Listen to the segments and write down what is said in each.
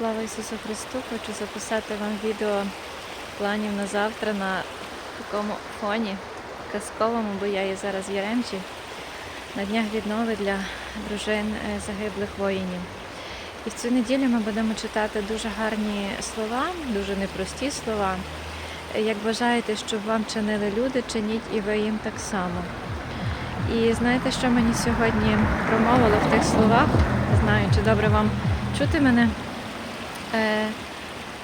Слава Ісусу Христу! Хочу записати вам відео планів на завтра на такому фоні казковому, бо я є зараз в Яремчі, на днях віднови для дружин е, загиблих воїнів. І в цю неділю ми будемо читати дуже гарні слова, дуже непрості слова. Як бажаєте, щоб вам чинили люди, чиніть і ви їм так само. І знаєте, що мені сьогодні промовило в тих словах? Не знаю, чи добре вам чути мене. Е,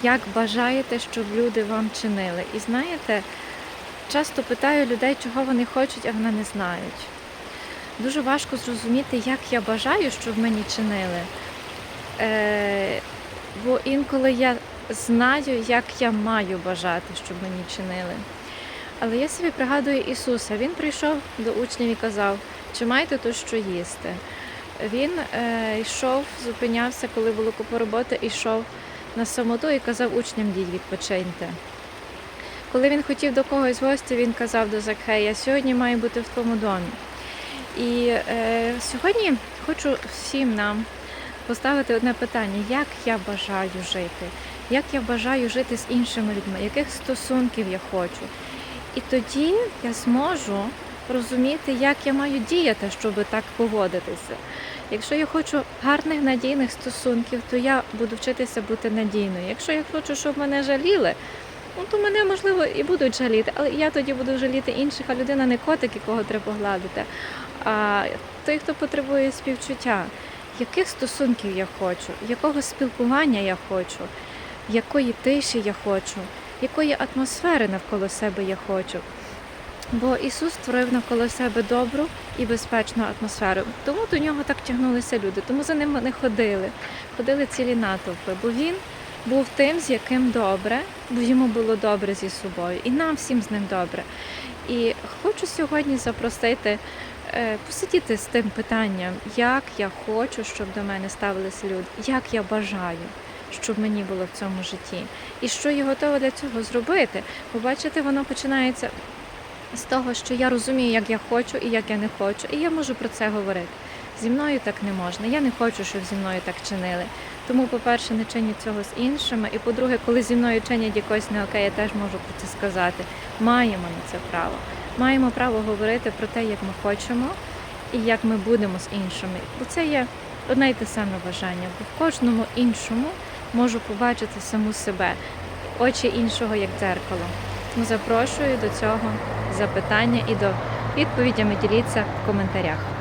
як бажаєте, щоб люди вам чинили. І знаєте, часто питаю людей, чого вони хочуть, а вони не знають. Дуже важко зрозуміти, як я бажаю, щоб мені чинили. Е, бо інколи я знаю, як я маю бажати, щоб мені чинили. Але я собі пригадую Ісуса. Він прийшов до учнів і казав, чи маєте тут що їсти. Він е, йшов, зупинявся, коли було купа роботи, йшов на самоту і казав учням діть відпочиньте. Коли він хотів до когось гості, він казав до Закхея, сьогодні маю бути в твоєму домі. І е, сьогодні хочу всім нам поставити одне питання: як я бажаю жити, як я бажаю жити з іншими людьми, яких стосунків я хочу. І тоді я зможу розуміти, як я маю діяти, щоб так поводитися. Якщо я хочу гарних надійних стосунків, то я буду вчитися бути надійною. Якщо я хочу, щоб мене жаліли, ну то мене можливо і будуть жаліти, але я тоді буду жаліти інших, а людина не котик, якого треба погладити, а той, хто потребує співчуття. Яких стосунків я хочу, якого спілкування я хочу, якої тиші я хочу, якої атмосфери навколо себе я хочу. Бо Ісус створив навколо себе добру і безпечну атмосферу. Тому до нього так тягнулися люди, тому за ним вони ходили, ходили цілі натовпи, бо він був тим, з яким добре, бо йому було добре зі собою, і нам всім з ним добре. І хочу сьогодні запросити е, посидіти з тим питанням, як я хочу, щоб до мене ставилися люди, як я бажаю. Щоб мені було в цьому житті, і що я готова для цього зробити. Бо бачите, воно починається з того, що я розумію, як я хочу і як я не хочу, і я можу про це говорити. Зі мною так не можна. Я не хочу, щоб зі мною так чинили. Тому, по-перше, не чиню цього з іншими. І по-друге, коли зі мною чинять якось не окей, я теж можу про це сказати. Маємо на це право. Маємо право говорити про те, як ми хочемо і як ми будемо з іншими. Бо це є одне й те саме бажання. Бо в кожному іншому можу побачити саму себе, очі іншого як дзеркало. Запрошую до цього запитання і до відповідями діліться в коментарях.